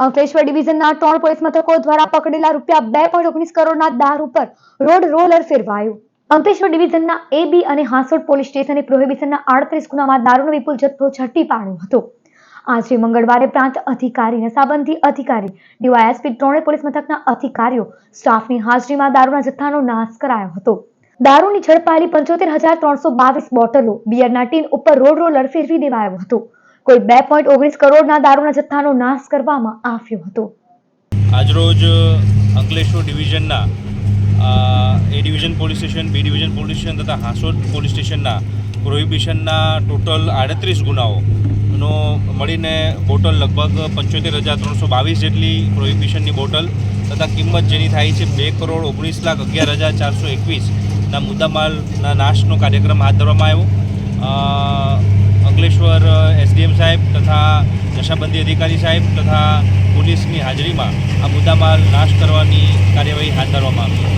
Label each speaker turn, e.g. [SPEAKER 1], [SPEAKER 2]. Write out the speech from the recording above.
[SPEAKER 1] અંકલેશ્વર ડિવિઝનના ત્રણ પોલીસ મથકો દ્વારા પકડેલા રૂપિયા બે પોઈન્ટ ઓગણીસ કરોડના દારૂ પર રોડ રોલર ફેરવાયું. અંકલેશ્વર ડિવિઝનના એ, બી અને હાંસોડ પોલીસ સ્ટેશને પ્રોહિબિશનના આડત્રીસ ગુનામાં દારૂનો વિપુલ જથ્થો ઝડપી પાડ્યો હતો. આજે મંગળવારે પ્રાંત અધિકારી નશાબંધી અધિકારી, ડીવાયએસપી ત્રણેય પોલીસ મથકના અધિકારીઓ, સ્ટાફની હાજરીમાં દારૂના જથ્થાનો નાશ કરાયો હતો. દારૂની ઝડપાયેલી પંચોતેર હજાર ત્રણસો બાવીસ બોટલો બિયરના ટીન ઉપર રોડ રોલર ફેરવી દેવાયો હતો. કોઈ બે પોઈન્ટ ઓગણીસ કરોડના દારૂના જથ્થાનો નાશ કરવામાં આવ્યો હતો.
[SPEAKER 2] આજરોજ Ankleshwar ડિવિઝનના A division police station, B division police station તથા હાંસોદ પોલીસ સ્ટેશનના પ્રોહિબિશનના ટોટલ આડત્રીસ ગુનાઓનો મળીને બોટલ લગભગ પંચોતેર હજાર ત્રણસો બાવીસ જેટલી પ્રોહિબિશનની બોટલ તથા કિંમત જેની થાય છે બે કરોડ ઓગણીસ લાખ અગિયાર હજાર ચારસો એકવીસના મુદ્દામાલના નાશનો કાર્યક્રમ હાથ ધરવામાં આવ્યો. અંકલેશ્વર એસડીએમ સાહેબ તથા નશાબંધી અધિકારી સાહેબ તથા પોલીસની હાજરીમાં આ મુદ્દામાલ નાશ કરવાની કાર્યવાહી હાથ ધરવામાં આવી.